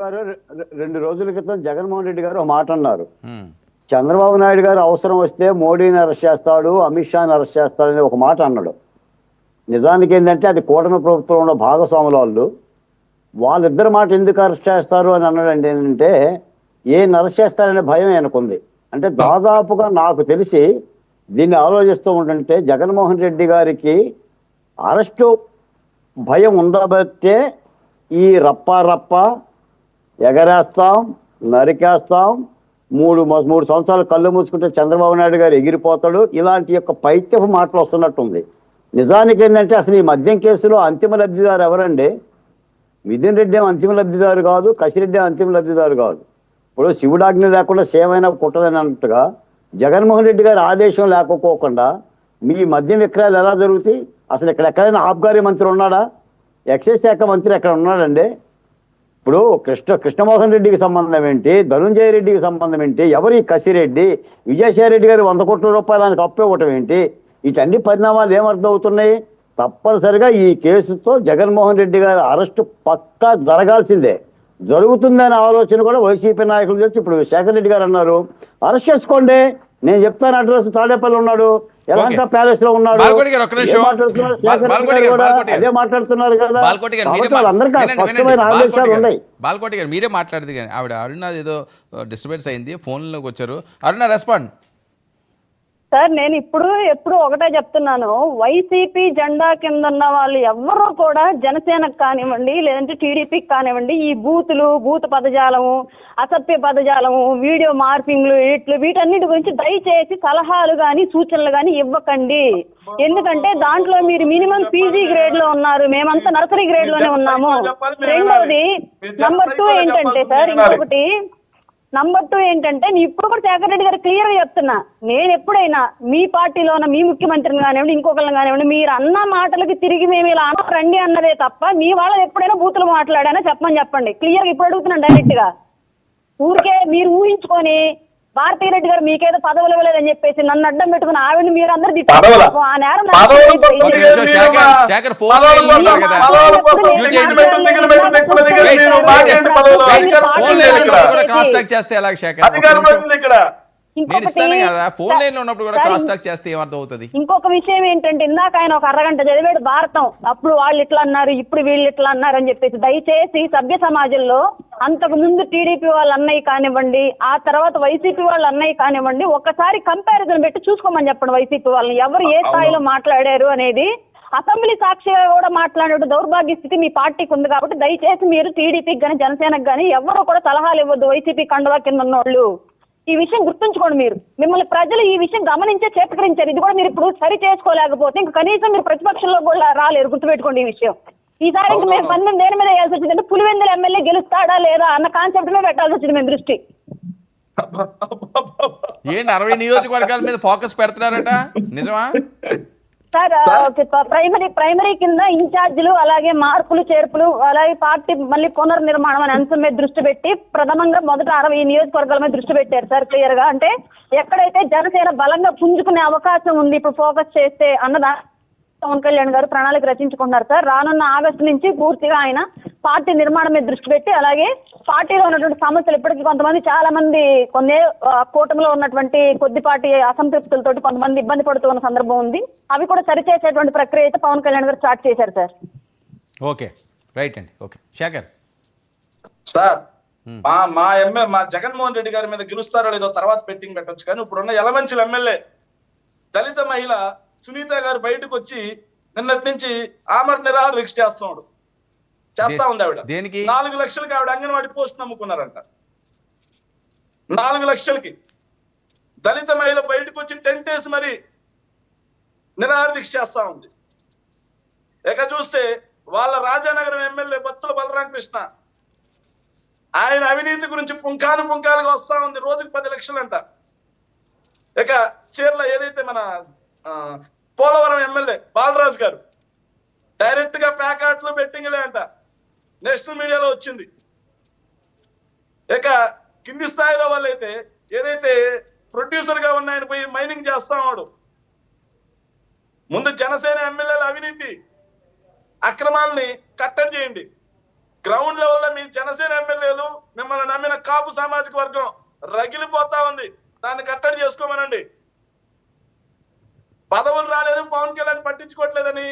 గారు రెండు రోజుల క్రితం జగన్మోహన్ రెడ్డి గారు ఒక మాట అన్నారు. చంద్రబాబు నాయుడు గారు అవసరం వస్తే మోడీని అరెస్ట్ చేస్తాడు అమిత్ షాని అరెస్ట్ చేస్తాడని ఒక మాట అన్నాడు. నిజానికి ఏంటంటే అది కూటమి ప్రభుత్వంలో భాగస్వాముల వాళ్ళు. వాళ్ళిద్దరి మాట ఎందుకు అరెస్ట్ చేస్తారు అని అన్నాడండి ఏంటంటే ఏ అరెస్ట్ చేస్తారనే భయం ఆయనకుంది. అంటే దాదాపుగా నాకు తెలిసి దీన్ని ఆలోచిస్తూ ఉంటుంటే జగన్మోహన్ రెడ్డి గారికి అరెస్టు భయం ఉండబట్టే ఈ రప్ప రప్ప ఎగరేస్తాం నరికేస్తాం మూడు మూడు సంవత్సరాలు కళ్ళు మూసుకుంటే చంద్రబాబు నాయుడు గారు ఎగిరిపోతాడు. ఇలాంటి యొక్క పైత్యపు మాటలు వస్తున్నట్టుంది. నిజానికి ఏంటంటే అసలు ఈ మద్యం కేసులో అంతిమ లబ్ధిదారు ఎవరండి? మిథున్ రెడ్డి అంతిమ లబ్ధిదారు కాదు కసిరెడ్డి అంతిమ లబ్ధిదారు కాదు. ఇప్పుడు శివుడాజ్ఞ లేకుండా సేవైనా కుట్టదని అన్నట్టుగా జగన్మోహన్ రెడ్డి గారి ఆదేశం లేకపోకుండా మీ మద్యం విక్రయాలు ఎలా జరుగుతాయి? అసలు ఇక్కడ ఎక్కడైనా ఆబ్కారీ మంత్రి ఉన్నాడా? ఎక్సైజ్ శాఖ మంత్రి ఎక్కడ ఉన్నాడండి? ఇప్పుడు కృష్ణ కృష్ణమోహన్ రెడ్డికి సంబంధం ఏంటి? ధనుంజయ రెడ్డికి సంబంధం ఏంటి? ఎవరి కసిరెడ్డి? విజయసాయి రెడ్డి గారు వంద కోట్ల రూపాయలు ఆయనకు అప్పు ఇవ్వటం ఏంటి? వీటన్ని పరిణామాలు ఏమర్థం అవుతున్నాయి? తప్పనిసరిగా ఈ కేసుతో జగన్మోహన్ రెడ్డి గారి అరెస్టు పక్కా జరగాల్సిందే. జరుగుతుందనే ఆలోచన కూడా వైసీపీ నాయకులు చేసి ఇప్పుడు శేఖర్ రెడ్డి గారు అన్నారు. అరెస్ట్ చేసుకోండి. నేను చెప్తాను అడ్రస్. తాడేపల్లి ఉన్నాడు. ఎలాంటి ప్యాలెస్లో ఉన్నాడు? మాట్లాడుతున్నారు? బాల్కోటి గారు. అదే మాట్లాడుతున్నారు కదా. మీరే బాల్కోటి గారు మాట్లాడదు కానీ ఆవిడ అరుణ ఏదో డిస్టర్బెన్స్ అయింది ఫోన్లోకి వచ్చారు. అరుణ రెస్పాండ్ సార్ నేను ఇప్పుడు ఎప్పుడు ఒకటే చెప్తున్నాను. వైసీపీ జెండా కింద ఉన్న వాళ్ళు ఎవ్వరూ కూడా జనసేనకు కానివ్వండి లేదంటే టీడీపీకి కానివ్వండి ఈ బూతులు బూత్ పదజాలము అసభ్య పదజాలము వీడియో మార్పింగ్లు ఇట్లు వీటన్నిటి గురించి దయచేసి సలహాలు కానీ సూచనలు కానీ ఇవ్వకండి. ఎందుకంటే దాంట్లో మీరు మినిమం పీజీ గ్రేడ్లో ఉన్నారు. మేమంతా నర్సరీ గ్రేడ్లోనే ఉన్నాము రెండవది నంబర్ టూ ఏంటంటే సార్ ఇంకొకటి నంబర్ టూ ఏంటంటే నేను ఇప్పుడు కూడా శేఖర్ రెడ్డి గారు క్లియర్గా చెప్తున్నా. నేను ఎప్పుడైనా మీ పార్టీలోన మీ ముఖ్యమంత్రిని కానివ్వండి ఇంకొకరిని కానివ్వండి మీరు అన్న మాటలకి తిరిగి మేము ఇలా రండి అన్నదే తప్ప మీ వాళ్ళు ఎప్పుడైనా బూతులు మాట్లాడానో చెప్పమని చెప్పండి. క్లియర్గా ఇప్పుడు అడుగుతున్నాను డైరెక్ట్గా. ఊరికే మీరు ఊహించుకొని భారతీ రెడ్డి గారు మీకేదో పదవులు ఇవ్వలేదని చెప్పేసి నన్ను అడ్డం పెట్టుకుని ఆవిడని మీరు అందరు? ఆ నేరం చేస్తే ఎలా శేఖర్ ఒక్క అధికారం నిమిషం. పోతుంది ఇక్కడ నేను ఇంకొకటి- ఇస్తాను కదా ఫోన్ లైన్లో ఉన్నప్పుడు కూడా సార్, క్రాస్ టాక్ చేస్తే ఏమర్థం అవుతుంది ఇంకొక విషయం ఏంటంటే ఇందాక ఆయన ఒక అరగంట చదివాడు భారతం. అప్పుడు వాళ్ళు ఇట్లా అన్నారు ఇప్పుడు వీళ్ళు ఇట్లా అన్నారు అని చెప్పేసి దయచేసి సభ్య సమాజంలో అంతకు ముందు టీడీపీ వాళ్ళ అన్నయ్య కానివ్వండి ఆ తర్వాత వైసీపీ వాళ్ళ అన్నయ్య కానివ్వండి ఒక్కసారి కంపారిజన్ పెట్టి చూసుకోమని చెప్పండి వైసీపీ వాళ్ళని. ఎవరు ఏ స్థాయిలో మాట్లాడారు అనేది అసెంబ్లీ సాక్షిగా కూడా మాట్లాడే దౌర్భాగ్య స్థితి మీ పార్టీకి ఉంది కాబట్టి దయచేసి మీరు టీడీపీకి కానీ జనసేనకు కానీ ఎవరు కూడా సలహాలు ఇవ్వద్దు వైసీపీ కండువా కింద ఉన్నోళ్ళు. ఈ విషయం గుర్తుంచుకోండి మీరు. మిమ్మల్ని ప్రజలు ఈ విషయం గమనించే చేపకరించారు ఇది కూడా మీరు ఇప్పుడు సరి చేసుకోలేకపోతే ఇంకా కనీసం మీరు ప్రతిపక్షంలో కూడా రాలేరు గుర్తుపెట్టుకోండి ఈ విషయం. ఈసారి ఇంక మేము పందెం దేని మీద వేయాల్సి వచ్చిందంటే పులివెందుల ఎమ్మెల్యే గెలుస్తాడా లేదా అన్న కాన్సెప్ట్ మీద పెట్టాల్సి వచ్చింది మేము దృష్టి. ఏంటి అరవై నియోజకవర్గాల మీద ఫోకస్ పెడుతున్నారట? నిజమా? సార్ ప్రైమరీ ప్రైమరీ కింద ఇన్ఛార్జీలు అలాగే మార్పులు చేర్పులు అలాగే పార్టీ మళ్ళీ పునర్నిర్మాణం అనే అంశం మీద దృష్టి పెట్టి ప్రథమంగా మొదట అరవై నియోజకవర్గాల మీద దృష్టి పెట్టారు సార్ క్లియర్గా. అంటే ఎక్కడైతే జనసేన బలంగా పుంజుకునే అవకాశం ఉంది ఇప్పుడు ఫోకస్ చేస్తే అన్నదా పవన్ కళ్యాణ్ గారు ప్రణాళిక రచించుకుంటున్నారు సార్. రానున్న ఆగస్టు నుంచి పూర్తిగా ఆయన పార్టీ నిర్మాణం మీద దృష్టి పెట్టి అలాగే పార్టీలో ఉన్నటువంటి సమస్యలు ఇప్పటికీ కొంతమంది చాలా మంది కొన్ని కూటమిలో ఉన్నటువంటి కొద్దిపాటి అసంతృప్తులతోటి కొంతమంది ఇబ్బంది పడుతున్న సందర్భం ఉంది. అవి కూడా సరిచేసేటువంటి ప్రక్రియ అయితే పవన్ కళ్యాణ్ గారు స్టార్ట్ చేశారు సార్. ఓకే. రైట్ అండి. ఓకే. శేఖర్. సార్ మా మా ఎమ్మెల్యే మా జగన్మోహన్ రెడ్డి గారి మీద గెలుస్తారో లేదో తర్వాత పెట్టింగ్ పెట్టొచ్చు. కానీ ఇప్పుడున్న యలమంచిల ఎమ్మెల్యే దళిత మహిళ సునీత గారు బయటకు వచ్చి నిన్నటి నుంచి ఆమర్ నిరాహార దీక్ష చేస్తున్నాడు. చేస్తా ఉంది ఆవిడ. దేనికి? నాలుగు లక్షలకి ఆవిడ అంగన్వాడి పోస్ట్ నమ్ముకున్నారంట. నాలుగు లక్షలకి. దళిత మహిళ బయటకు వచ్చి టెంట్ వేసి మరి నిరాహార దీక్ష చేస్తా ఉంది. ఇక చూస్తే వాళ్ళ రాజానగరం ఎమ్మెల్యే బత్తుల బలరామకృష్ణ ఆయన అవినీతి గురించి పుంఖాను పుంఖాలుగా వస్తా ఉంది. రోజుకి పది లక్షలంట. ఇక చీరల ఏదైతే మన పోలవరం ఎమ్మెల్యే బాలరాజు గారు డైరెక్ట్గా అంట నేషనల్ మీడియాలో వచ్చింది. ఇక కింది స్థాయిలో వాళ్ళైతే ఏదైతే ప్రొడ్యూసర్గా ఉన్నాయని పోయి మైనింగ్ చేస్తా ఉన్నాడు. ముందు జనసేన ఎమ్మెల్యేల అవినీతి అక్రమాలని కట్టడి చేయండి. గ్రౌండ్ లెవెల్లో మీ జనసేన ఎమ్మెల్యేలు మిమ్మల్ని నమ్మిన కాపు సామాజిక వర్గం రగిలిపోతా ఉంది. దాన్ని కట్టడి చేసుకోమనండి. పదవులు రాలేదు పవన్ కళ్యాణ్ పట్టించుకోవట్లేదని